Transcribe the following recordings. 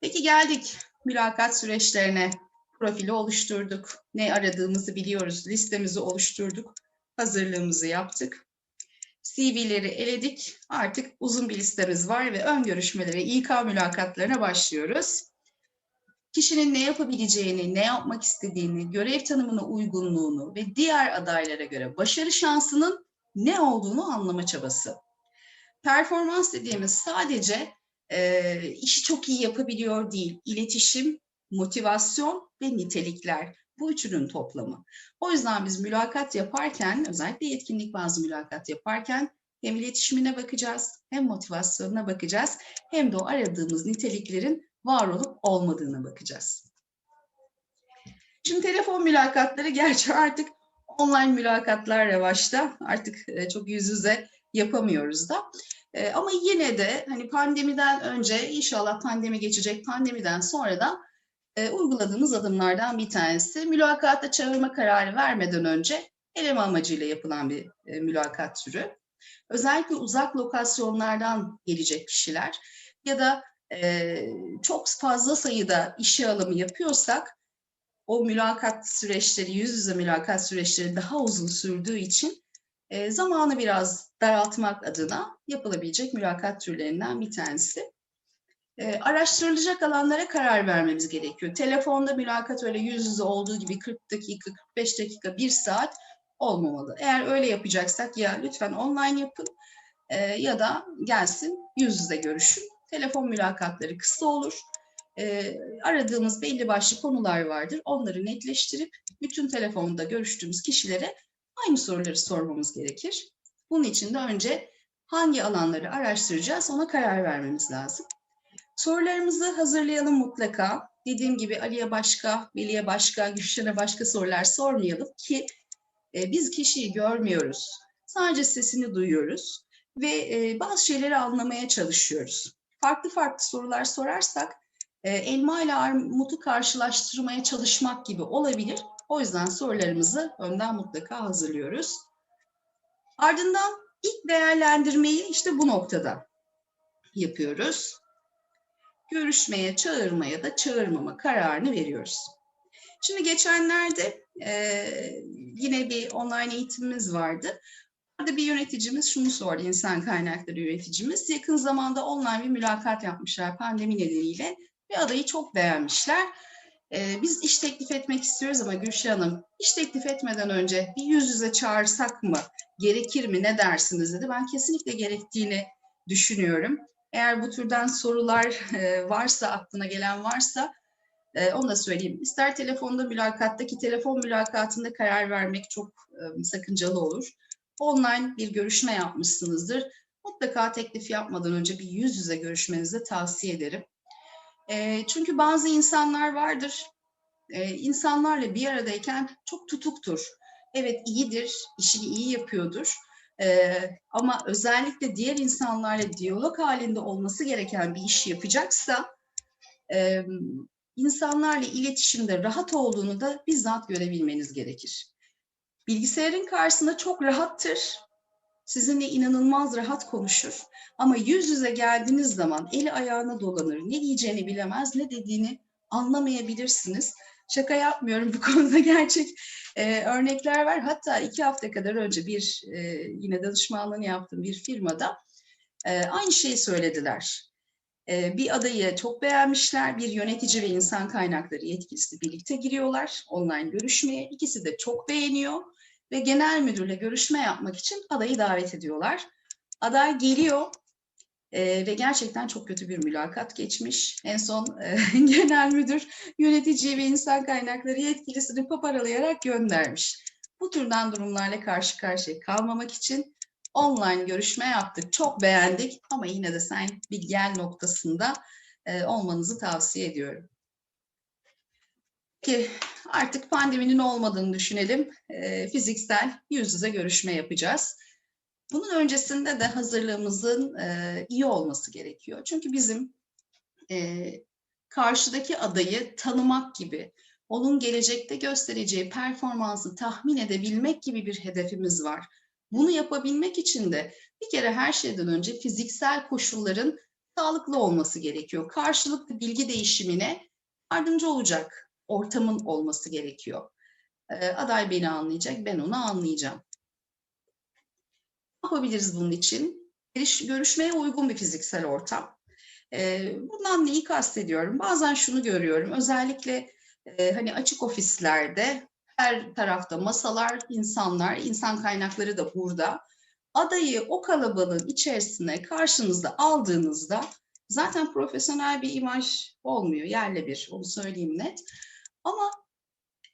Peki geldik mülakat süreçlerine. Profili oluşturduk. Ne aradığımızı biliyoruz. Listemizi oluşturduk. Hazırlığımızı yaptık. CV'leri eledik. Artık uzun bir listemiz var ve ön görüşmelere, İK mülakatlarına başlıyoruz. Kişinin ne yapabileceğini, ne yapmak istediğini, görev tanımına uygunluğunu ve diğer adaylara göre başarı şansının ne olduğunu anlama çabası. Performans dediğimiz sadece e, işi çok iyi yapabiliyor değil. İletişim, motivasyon ve nitelikler. Bu üçünün toplamı. O yüzden biz mülakat yaparken, özellikle yetkinlik bazı mülakat yaparken hem iletişimine bakacağız, hem motivasyonuna bakacağız, hem de o aradığımız niteliklerin var olup olmadığına bakacağız. Şimdi telefon mülakatları gerçi artık online mülakatlar revaçta. Artık çok yüz yüze yapamıyoruz da. E, ama yine de hani pandemiden önce inşallah pandemi geçecek, pandemiden sonra da e, uyguladığımız adımlardan bir tanesi mülakata çağırma kararı vermeden önce eleme amacıyla yapılan bir e, mülakat türü. Özellikle uzak lokasyonlardan gelecek kişiler ya da e, çok fazla sayıda işe alımı yapıyorsak o mülakat süreçleri, yüz yüze mülakat süreçleri daha uzun sürdüğü için e, zamanı biraz daraltmak adına yapılabilecek mülakat türlerinden bir tanesi. E, araştırılacak alanlara karar vermemiz gerekiyor. Telefonda mülakat öyle yüz yüze olduğu gibi 40 dakika, 45 dakika, 1 saat olmamalı. Eğer öyle yapacaksak ya lütfen online yapın e, ya da gelsin yüz yüze görüşün. Telefon mülakatları kısa olur. E, aradığımız belli başlı konular vardır. Onları netleştirip bütün telefonda görüştüğümüz kişilere aynı soruları sormamız gerekir. Bunun için de önce hangi alanları araştıracağız ona karar vermemiz lazım. Sorularımızı hazırlayalım mutlaka. Dediğim gibi Ali'ye başka, Veli'ye başka, Gülşen'e başka sorular sormayalım ki e, biz kişiyi görmüyoruz. Sadece sesini duyuyoruz ve e, bazı şeyleri anlamaya çalışıyoruz. Farklı farklı sorular sorarsak e, elma ile armutu karşılaştırmaya çalışmak gibi olabilir. O yüzden sorularımızı önden mutlaka hazırlıyoruz. Ardından ilk değerlendirmeyi işte bu noktada yapıyoruz. Görüşmeye, çağırmaya da çağırmama kararını veriyoruz. Şimdi geçenlerde e, yine bir online eğitimimiz vardı. Orada bir yöneticimiz şunu sordu, insan kaynakları yöneticimiz. Yakın zamanda online bir mülakat yapmışlar pandemi nedeniyle ve adayı çok beğenmişler. Ee, biz iş teklif etmek istiyoruz ama Gülşah Hanım, iş teklif etmeden önce bir yüz yüze çağırsak mı, gerekir mi, ne dersiniz dedi. Ben kesinlikle gerektiğini düşünüyorum. Eğer bu türden sorular e, varsa, aklına gelen varsa e, onu da söyleyeyim. İster telefonda mülakattaki telefon mülakatında karar vermek çok e, sakıncalı olur. Online bir görüşme yapmışsınızdır. Mutlaka teklif yapmadan önce bir yüz yüze görüşmenizi tavsiye ederim. E, çünkü bazı insanlar vardır, e, insanlarla bir aradayken çok tutuktur. Evet iyidir, işini iyi yapıyordur. E, ama özellikle diğer insanlarla diyalog halinde olması gereken bir iş yapacaksa, e, insanlarla iletişimde rahat olduğunu da bizzat görebilmeniz gerekir. Bilgisayarın karşısında çok rahattır. Sizinle inanılmaz rahat konuşur. Ama yüz yüze geldiğiniz zaman eli ayağına dolanır. Ne diyeceğini bilemez, ne dediğini anlamayabilirsiniz. Şaka yapmıyorum bu konuda gerçek e, örnekler var. Hatta iki hafta kadar önce bir e, yine danışmanlığını yaptığım bir firmada e, aynı şeyi söylediler. E, bir adayı çok beğenmişler. Bir yönetici ve insan kaynakları yetkilisi birlikte giriyorlar online görüşmeye. İkisi de çok beğeniyor ve genel müdürle görüşme yapmak için adayı davet ediyorlar. Aday geliyor e, ve gerçekten çok kötü bir mülakat geçmiş. En son e, genel müdür yönetici ve insan kaynakları yetkilisini paparalayarak göndermiş. Bu türden durumlarla karşı karşıya kalmamak için online görüşme yaptık. Çok beğendik ama yine de sen bir gel noktasında e, olmanızı tavsiye ediyorum. Ki artık pandeminin olmadığını düşünelim. E, fiziksel yüz yüze görüşme yapacağız. Bunun öncesinde de hazırlığımızın e, iyi olması gerekiyor. Çünkü bizim e, karşıdaki adayı tanımak gibi, onun gelecekte göstereceği performansı tahmin edebilmek gibi bir hedefimiz var. Bunu yapabilmek için de bir kere her şeyden önce fiziksel koşulların sağlıklı olması gerekiyor. Karşılıklı bilgi değişimine yardımcı olacak ortamın olması gerekiyor. Ee, aday beni anlayacak, ben onu anlayacağım. Ne yapabiliriz bunun için? Görüşmeye uygun bir fiziksel ortam. Ee, bundan neyi kastediyorum? Bazen şunu görüyorum. Özellikle e, hani açık ofislerde her tarafta masalar, insanlar, insan kaynakları da burada. Adayı o kalabalığın içerisine karşınızda aldığınızda zaten profesyonel bir imaj olmuyor. Yerle bir, onu söyleyeyim net. Ama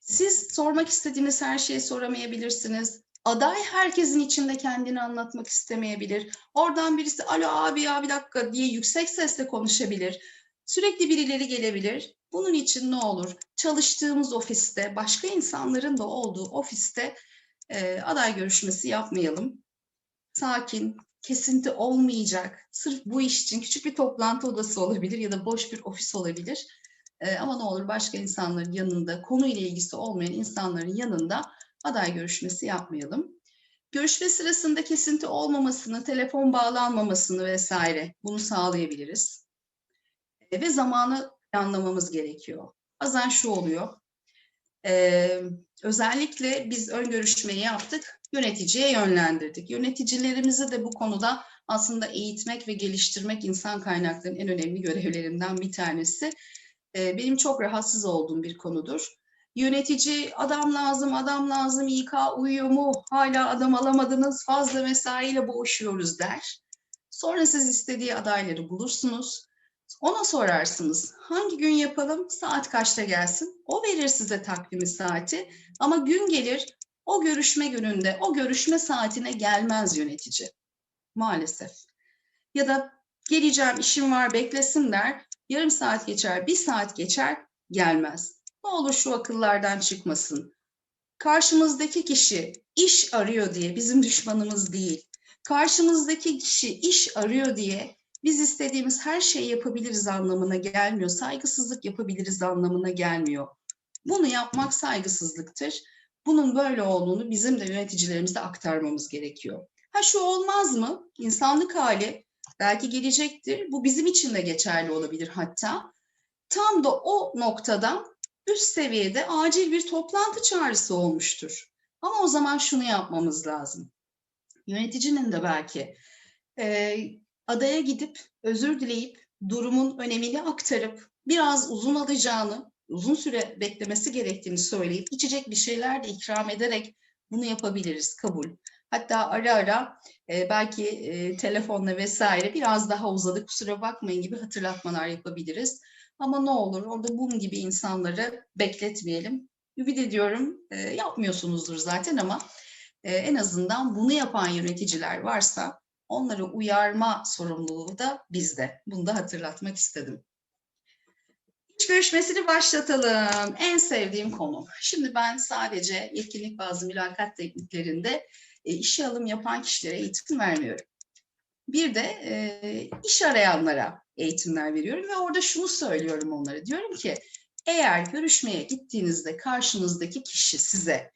siz sormak istediğiniz her şeyi soramayabilirsiniz. Aday herkesin içinde kendini anlatmak istemeyebilir. Oradan birisi alo abi ya bir dakika diye yüksek sesle konuşabilir. Sürekli birileri gelebilir. Bunun için ne olur? Çalıştığımız ofiste, başka insanların da olduğu ofiste e, aday görüşmesi yapmayalım. Sakin, kesinti olmayacak. Sırf bu iş için küçük bir toplantı odası olabilir ya da boş bir ofis olabilir. E, ama ne olur başka insanların yanında, konuyla ilgisi olmayan insanların yanında aday görüşmesi yapmayalım. Görüşme sırasında kesinti olmamasını, telefon bağlanmamasını vesaire bunu sağlayabiliriz. E, ve zamanı planlamamız gerekiyor. Bazen şu oluyor. e, özellikle biz ön görüşmeyi yaptık, yöneticiye yönlendirdik. Yöneticilerimizi de bu konuda aslında eğitmek ve geliştirmek insan kaynaklarının en önemli görevlerinden bir tanesi. E, benim çok rahatsız olduğum bir konudur. Yönetici adam lazım, adam lazım, İK uyuyor mu, hala adam alamadınız, fazla mesaiyle boğuşuyoruz der. Sonra siz istediği adayları bulursunuz. Ona sorarsınız hangi gün yapalım, saat kaçta gelsin? O verir size takvimi saati ama gün gelir o görüşme gününde, o görüşme saatine gelmez yönetici. Maalesef. Ya da geleceğim, işim var, beklesin der. Yarım saat geçer, bir saat geçer, gelmez. Ne olur şu akıllardan çıkmasın. Karşımızdaki kişi iş arıyor diye bizim düşmanımız değil. Karşımızdaki kişi iş arıyor diye biz istediğimiz her şeyi yapabiliriz anlamına gelmiyor. Saygısızlık yapabiliriz anlamına gelmiyor. Bunu yapmak saygısızlıktır. Bunun böyle olduğunu bizim de yöneticilerimize aktarmamız gerekiyor. Ha şu olmaz mı? İnsanlık hali belki gelecektir. Bu bizim için de geçerli olabilir hatta. Tam da o noktadan üst seviyede acil bir toplantı çağrısı olmuştur. Ama o zaman şunu yapmamız lazım. Yöneticinin de belki e, adaya gidip özür dileyip durumun önemini aktarıp biraz uzun alacağını, uzun süre beklemesi gerektiğini söyleyip içecek bir şeyler de ikram ederek bunu yapabiliriz kabul. Hatta ara ara e, belki e, telefonla vesaire biraz daha uzadı kusura bakmayın gibi hatırlatmalar yapabiliriz. Ama ne olur orada bum gibi insanları bekletmeyelim. Ümit ediyorum e, yapmıyorsunuzdur zaten ama e, en azından bunu yapan yöneticiler varsa onları uyarma sorumluluğu da bizde. Bunu da hatırlatmak istedim. İş görüşmesini başlatalım. En sevdiğim konu. Şimdi ben sadece yetkinlik bazı mülakat tekniklerinde e, işe alım yapan kişilere eğitim vermiyorum. Bir de e, iş arayanlara eğitimler veriyorum ve orada şunu söylüyorum onlara. Diyorum ki eğer görüşmeye gittiğinizde karşınızdaki kişi size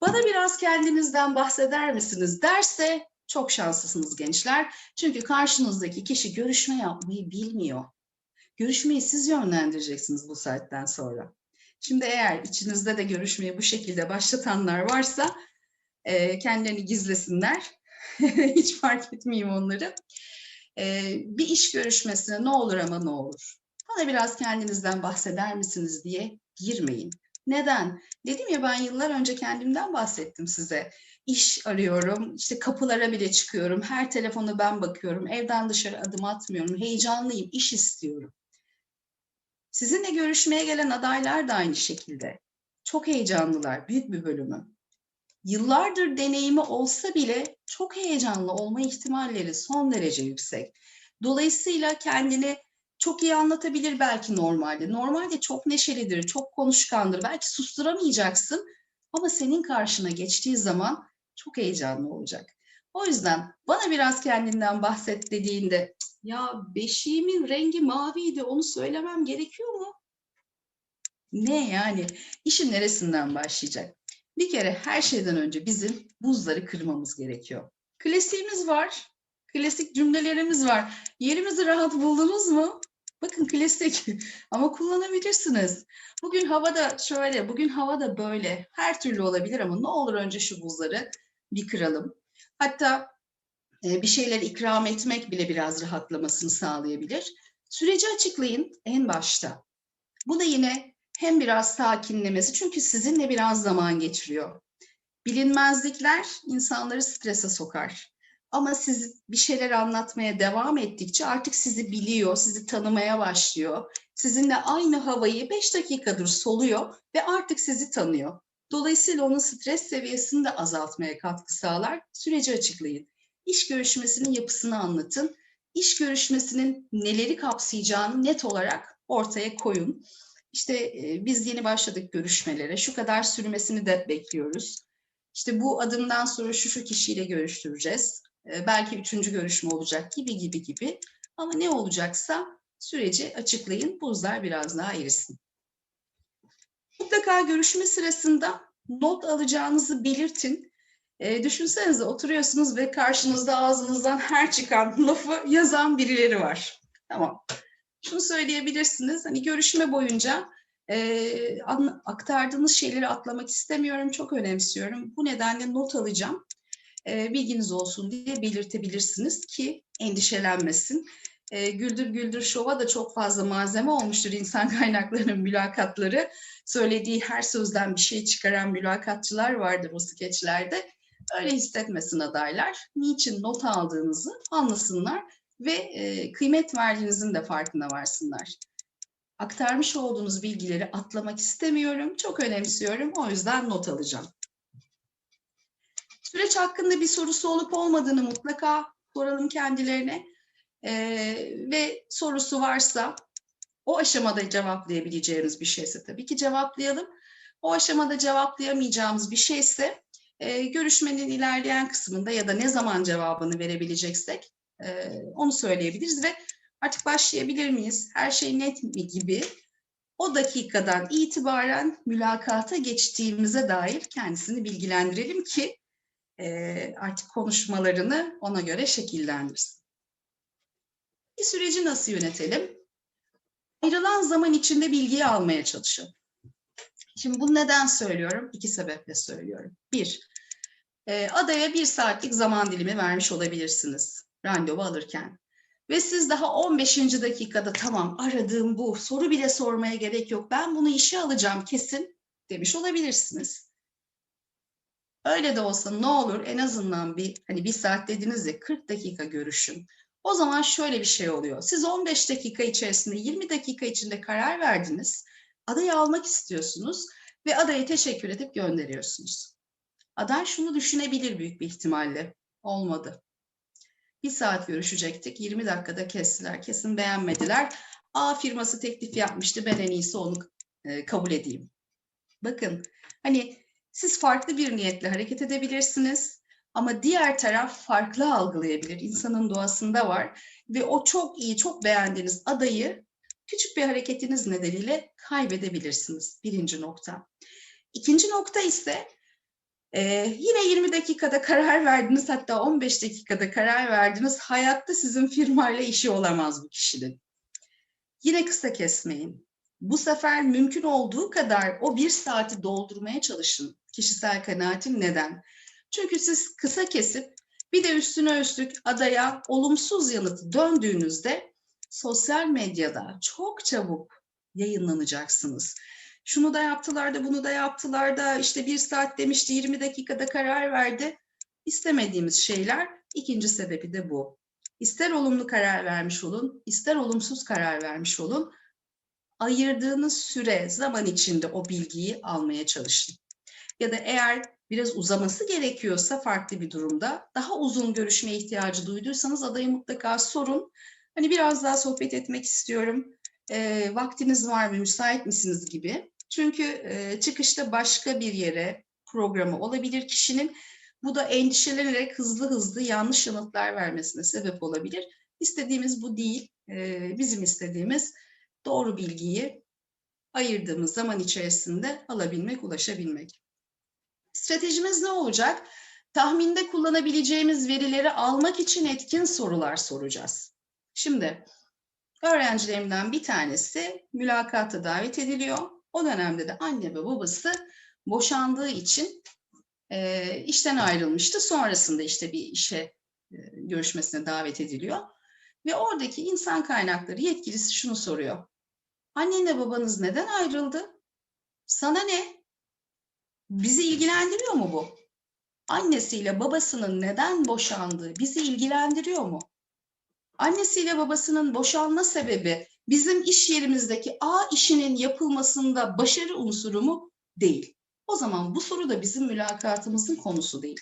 bana biraz kendinizden bahseder misiniz derse çok şanslısınız gençler. Çünkü karşınızdaki kişi görüşme yapmayı bilmiyor. Görüşmeyi siz yönlendireceksiniz bu saatten sonra. Şimdi eğer içinizde de görüşmeyi bu şekilde başlatanlar varsa e, kendilerini gizlesinler. Hiç fark etmeyeyim onları. E, bir iş görüşmesine ne olur ama ne olur. Bana biraz kendinizden bahseder misiniz diye girmeyin. Neden? Dedim ya ben yıllar önce kendimden bahsettim size. İş arıyorum, işte kapılara bile çıkıyorum, her telefona ben bakıyorum, evden dışarı adım atmıyorum, heyecanlıyım, iş istiyorum. Sizinle görüşmeye gelen adaylar da aynı şekilde. Çok heyecanlılar, büyük bir bölümü. Yıllardır deneyimi olsa bile çok heyecanlı olma ihtimalleri son derece yüksek. Dolayısıyla kendini çok iyi anlatabilir belki normalde. Normalde çok neşelidir, çok konuşkandır. Belki susturamayacaksın ama senin karşına geçtiği zaman çok heyecanlı olacak. O yüzden bana biraz kendinden bahset dediğinde ya beşiğimin rengi maviydi onu söylemem gerekiyor mu? Ne yani? İşin neresinden başlayacak? Bir kere her şeyden önce bizim buzları kırmamız gerekiyor. Klasiğimiz var. klasik cümlelerimiz var. Yerimizi rahat buldunuz mu? Bakın klasik ama kullanabilirsiniz. Bugün havada şöyle, bugün havada böyle. Her türlü olabilir ama ne olur önce şu buzları bir kıralım. Hatta e, bir şeyler ikram etmek bile biraz rahatlamasını sağlayabilir. Süreci açıklayın en başta. Bu da yine hem biraz sakinlemesi çünkü sizinle biraz zaman geçiriyor. Bilinmezlikler insanları strese sokar. Ama siz bir şeyler anlatmaya devam ettikçe artık sizi biliyor, sizi tanımaya başlıyor. Sizinle aynı havayı 5 dakikadır soluyor ve artık sizi tanıyor. Dolayısıyla onun stres seviyesini de azaltmaya katkı sağlar. Süreci açıklayın. İş görüşmesinin yapısını anlatın. İş görüşmesinin neleri kapsayacağını net olarak ortaya koyun. İşte biz yeni başladık görüşmelere. Şu kadar sürmesini de bekliyoruz. İşte bu adımdan sonra şu şu kişiyle görüştüreceğiz. Belki üçüncü görüşme olacak gibi gibi gibi. Ama ne olacaksa süreci açıklayın. Buzlar biraz daha erisin. Mutlaka görüşme sırasında not alacağınızı belirtin. E, düşünsenize oturuyorsunuz ve karşınızda ağzınızdan her çıkan lafı yazan birileri var. Tamam. Şunu söyleyebilirsiniz. Hani görüşme boyunca e, aktardığınız şeyleri atlamak istemiyorum. Çok önemsiyorum. Bu nedenle not alacağım. E, bilginiz olsun diye belirtebilirsiniz ki endişelenmesin. E, Güldür Güldür Şov'a da çok fazla malzeme olmuştur insan kaynaklarının mülakatları. Söylediği her sözden bir şey çıkaran mülakatçılar vardır o skeçlerde. Öyle hissetmesin adaylar. Niçin not aldığınızı anlasınlar ve e, kıymet verdiğinizin de farkına varsınlar. Aktarmış olduğunuz bilgileri atlamak istemiyorum. Çok önemsiyorum. O yüzden not alacağım. Süreç hakkında bir sorusu olup olmadığını mutlaka soralım kendilerine. Ee, ve sorusu varsa o aşamada cevaplayabileceğimiz bir şeyse tabii ki cevaplayalım. O aşamada cevaplayamayacağımız bir şeyse e, görüşmenin ilerleyen kısmında ya da ne zaman cevabını verebileceksek e, onu söyleyebiliriz ve artık başlayabilir miyiz? Her şey net mi gibi o dakikadan itibaren mülakata geçtiğimize dair kendisini bilgilendirelim ki e, artık konuşmalarını ona göre şekillendirsin. Bir süreci nasıl yönetelim? Ayrılan zaman içinde bilgiyi almaya çalışın. Şimdi bunu neden söylüyorum? İki sebeple söylüyorum. Bir, e, adaya bir saatlik zaman dilimi vermiş olabilirsiniz randevu alırken. Ve siz daha 15. dakikada tamam aradığım bu, soru bile sormaya gerek yok, ben bunu işe alacağım kesin demiş olabilirsiniz. Öyle de olsa ne olur en azından bir hani bir saat dediniz ya 40 dakika görüşün. O zaman şöyle bir şey oluyor. Siz 15 dakika içerisinde 20 dakika içinde karar verdiniz. Adayı almak istiyorsunuz ve adaya teşekkür edip gönderiyorsunuz. Aday şunu düşünebilir büyük bir ihtimalle. Olmadı. Bir saat görüşecektik. 20 dakikada kestiler. Kesin beğenmediler. A firması teklif yapmıştı. Ben en iyisi onu e, kabul edeyim. Bakın hani siz farklı bir niyetle hareket edebilirsiniz. Ama diğer taraf farklı algılayabilir. İnsanın doğasında var. Ve o çok iyi, çok beğendiğiniz adayı küçük bir hareketiniz nedeniyle kaybedebilirsiniz. Birinci nokta. İkinci nokta ise ee, yine 20 dakikada karar verdiniz hatta 15 dakikada karar verdiniz. Hayatta sizin firmayla işi olamaz bu kişinin. Yine kısa kesmeyin. Bu sefer mümkün olduğu kadar o bir saati doldurmaya çalışın. Kişisel kanaatim neden? Çünkü siz kısa kesip bir de üstüne üstlük adaya olumsuz yanıtı döndüğünüzde sosyal medyada çok çabuk yayınlanacaksınız şunu da yaptılar da bunu da yaptılar da işte bir saat demişti 20 dakikada karar verdi. İstemediğimiz şeyler ikinci sebebi de bu. İster olumlu karar vermiş olun, ister olumsuz karar vermiş olun. Ayırdığınız süre, zaman içinde o bilgiyi almaya çalışın. Ya da eğer biraz uzaması gerekiyorsa farklı bir durumda daha uzun görüşme ihtiyacı duyduysanız adayı mutlaka sorun. Hani biraz daha sohbet etmek istiyorum. E, vaktiniz var mı, müsait misiniz gibi. Çünkü e, çıkışta başka bir yere programı olabilir kişinin. Bu da endişelenerek hızlı hızlı yanlış yanıtlar vermesine sebep olabilir. İstediğimiz bu değil. E, bizim istediğimiz doğru bilgiyi ayırdığımız zaman içerisinde alabilmek, ulaşabilmek. Stratejimiz ne olacak? tahminde kullanabileceğimiz verileri almak için etkin sorular soracağız. Şimdi öğrencilerimden bir tanesi mülakata davet ediliyor. O dönemde de anne ve babası boşandığı için e, işten ayrılmıştı. Sonrasında işte bir işe e, görüşmesine davet ediliyor. Ve oradaki insan kaynakları yetkilisi şunu soruyor. Annenle babanız neden ayrıldı? Sana ne? Bizi ilgilendiriyor mu bu? Annesiyle babasının neden boşandığı bizi ilgilendiriyor mu? Annesiyle babasının boşanma sebebi bizim iş yerimizdeki A işinin yapılmasında başarı unsuru mu? Değil. O zaman bu soru da bizim mülakatımızın konusu değil.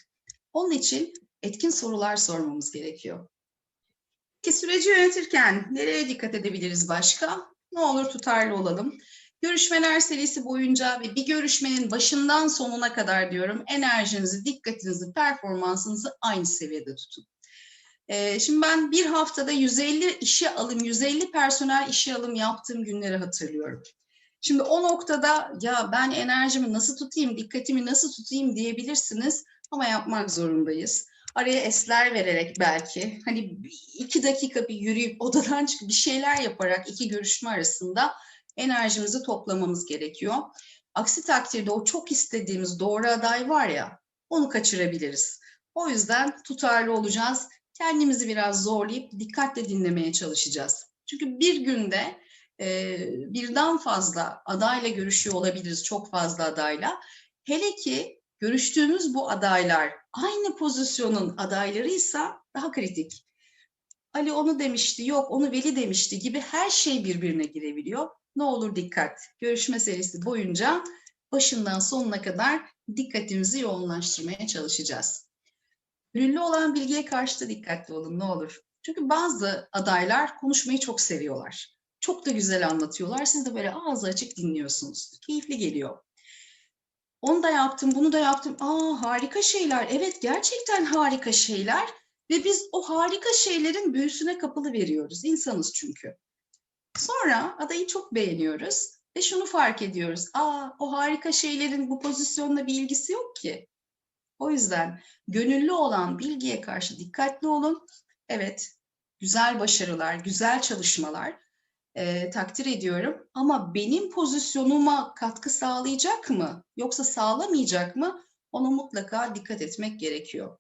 Onun için etkin sorular sormamız gerekiyor. Ki süreci yönetirken nereye dikkat edebiliriz başka? Ne olur tutarlı olalım. Görüşmeler serisi boyunca ve bir görüşmenin başından sonuna kadar diyorum enerjinizi, dikkatinizi, performansınızı aynı seviyede tutun. Ee, şimdi ben bir haftada 150 işe alım, 150 personel işe alım yaptığım günleri hatırlıyorum. Şimdi o noktada ya ben enerjimi nasıl tutayım, dikkatimi nasıl tutayım diyebilirsiniz ama yapmak zorundayız. Araya esler vererek belki hani iki dakika bir yürüyüp odadan çıkıp bir şeyler yaparak iki görüşme arasında enerjimizi toplamamız gerekiyor. Aksi takdirde o çok istediğimiz doğru aday var ya onu kaçırabiliriz. O yüzden tutarlı olacağız. Kendimizi biraz zorlayıp dikkatle dinlemeye çalışacağız. Çünkü bir günde e, birden fazla adayla görüşüyor olabiliriz, çok fazla adayla. Hele ki görüştüğümüz bu adaylar aynı pozisyonun adaylarıysa daha kritik. Ali onu demişti, yok onu Veli demişti gibi her şey birbirine girebiliyor. Ne olur dikkat. Görüşme serisi boyunca başından sonuna kadar dikkatimizi yoğunlaştırmaya çalışacağız. Ünlü olan bilgiye karşı da dikkatli olun ne olur. Çünkü bazı adaylar konuşmayı çok seviyorlar. Çok da güzel anlatıyorlar. Siz de böyle ağzı açık dinliyorsunuz. Keyifli geliyor. Onu da yaptım, bunu da yaptım. Aa harika şeyler. Evet gerçekten harika şeyler. Ve biz o harika şeylerin büyüsüne kapılı veriyoruz. İnsanız çünkü. Sonra adayı çok beğeniyoruz ve şunu fark ediyoruz. Aa o harika şeylerin bu pozisyonla bir ilgisi yok ki. O yüzden gönüllü olan bilgiye karşı dikkatli olun. Evet, güzel başarılar, güzel çalışmalar e, takdir ediyorum. Ama benim pozisyonuma katkı sağlayacak mı yoksa sağlamayacak mı? Ona mutlaka dikkat etmek gerekiyor.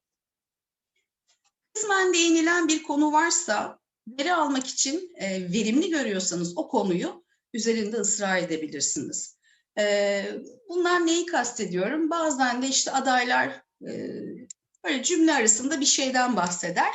Kısmen değinilen bir konu varsa veri almak için e, verimli görüyorsanız o konuyu üzerinde ısrar edebilirsiniz. E, bunlar neyi kastediyorum? Bazen de işte adaylar böyle cümle arasında bir şeyden bahseder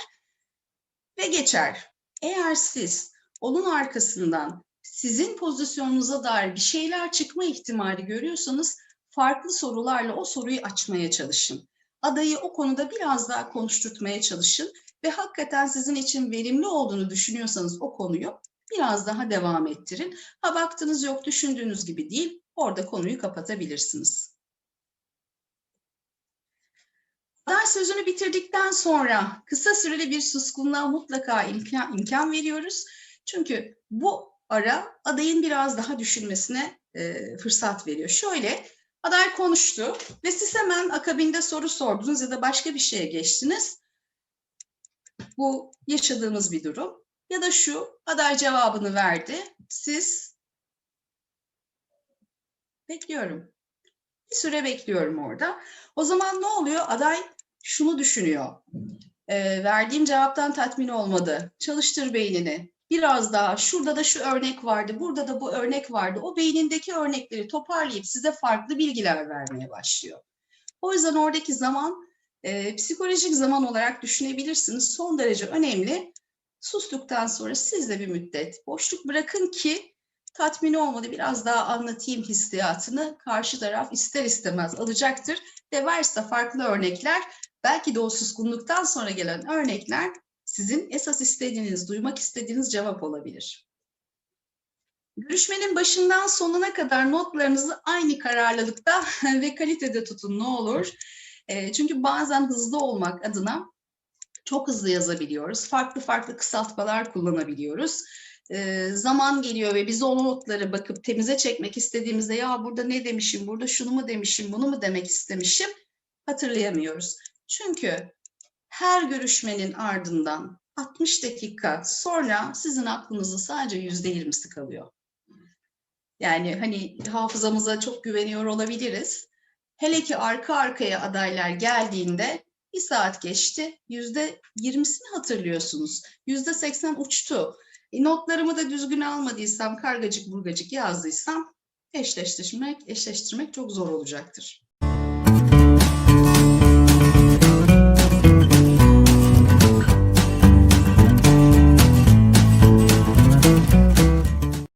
ve geçer. Eğer siz onun arkasından sizin pozisyonunuza dair bir şeyler çıkma ihtimali görüyorsanız farklı sorularla o soruyu açmaya çalışın. Adayı o konuda biraz daha konuşturtmaya çalışın ve hakikaten sizin için verimli olduğunu düşünüyorsanız o konuyu biraz daha devam ettirin. Ha baktınız yok düşündüğünüz gibi değil, orada konuyu kapatabilirsiniz. Ders sözünü bitirdikten sonra kısa süreli bir suskunluğa mutlaka imkan, imkan veriyoruz. Çünkü bu ara adayın biraz daha düşünmesine e, fırsat veriyor. Şöyle, aday konuştu ve siz hemen akabinde soru sordunuz ya da başka bir şeye geçtiniz. Bu yaşadığımız bir durum. Ya da şu, aday cevabını verdi. Siz bekliyorum. Bir süre bekliyorum orada. O zaman ne oluyor? Aday şunu düşünüyor. E, verdiğim cevaptan tatmin olmadı. Çalıştır beynini. Biraz daha şurada da şu örnek vardı, burada da bu örnek vardı. O beynindeki örnekleri toparlayıp size farklı bilgiler vermeye başlıyor. O yüzden oradaki zaman e, psikolojik zaman olarak düşünebilirsiniz. Son derece önemli. Sustuktan sonra siz de bir müddet boşluk bırakın ki tatmin olmadı biraz daha anlatayım hissiyatını karşı taraf ister istemez alacaktır. Ve varsa farklı örnekler belki de o suskunluktan sonra gelen örnekler sizin esas istediğiniz, duymak istediğiniz cevap olabilir. Görüşmenin başından sonuna kadar notlarınızı aynı kararlılıkta ve kalitede tutun ne olur. E, çünkü bazen hızlı olmak adına çok hızlı yazabiliyoruz. Farklı farklı kısaltmalar kullanabiliyoruz. E, zaman geliyor ve biz o notları bakıp temize çekmek istediğimizde ya burada ne demişim, burada şunu mu demişim, bunu mu demek istemişim hatırlayamıyoruz. Çünkü her görüşmenin ardından 60 dakika sonra sizin aklınızda sadece yüzde yirmisi kalıyor. Yani hani hafızamıza çok güveniyor olabiliriz. Hele ki arka arkaya adaylar geldiğinde bir saat geçti, yüzde yirmisini hatırlıyorsunuz. Yüzde seksen uçtu. E, notlarımı da düzgün almadıysam, kargacık burgacık yazdıysam eşleştirmek, eşleştirmek çok zor olacaktır.